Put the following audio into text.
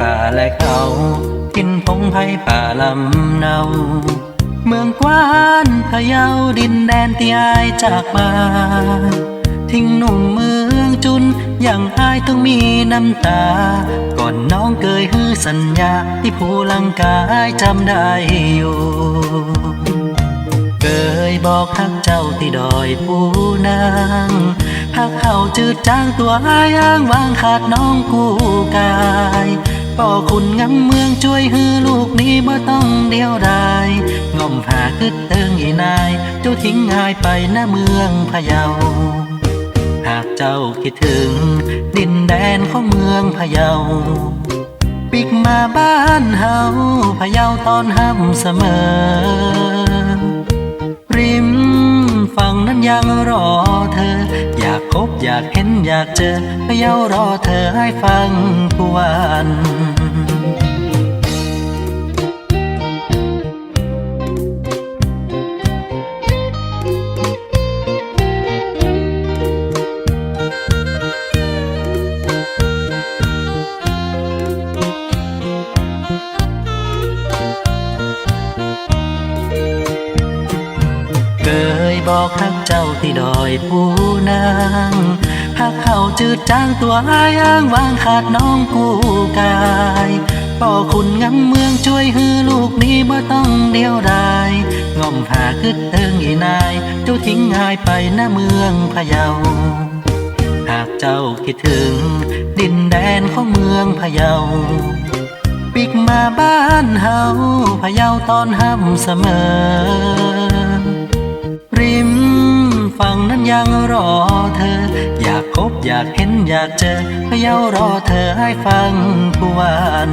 ป่าและเขา กินพงไผ่ป่าลำเนา เมืองกว้านพะเยาดินแดนที่อายจากมา ทิ้งหนุ่มเมืองจุนอย่างอายต้องมีน้ำตา ก่อนน้องเกยฮือสัญญาที่ผู้ลังกายจำได้อยู่เคยบอกฮักเจ้าที่ดอยปูนางฮักเขาจืดจางตัวอายอ้างวางขาดน้องกู้กาย ป่อคุณงำเมืองช่วยฮือลูกนี้บ่ต้องเดียวดายง่อมผ่าคึดเติงอีนาย เจ้าทิ้งหายไปหน้าเมืองพะเยา หากเจ้าคิดถึง ดินแดนของเมืองพะเยา ปิกมาบ้านเฮาพะเยาตอนห้ำเสมอ ริมฝั่งนั้นยังรอเธอ อยากเห็นอยากเจอเยารอเธอให้ฟังทุกวัน บอกฮักเจ้าที่ดอยปูนางฮักเขาจืดจางตัวอายอ้างวางขาดน้องกู้กายป่อคุณงำเมืองช่วยฮือลูกนี้บ่ต้องเดียวดายง่อมผาคึดเติงอีนาย เจ้าทิ้งหายไปหน้าเมืองพะเยา หากเจ้าคิดถึง ดินแดนของเมืองพะเยา ปิกมาบ้านเฮาพะเยาตอนห้ำเสมอ อยากเห็นอยากเจอพะเยารอเธอให้ฟังทุกวัน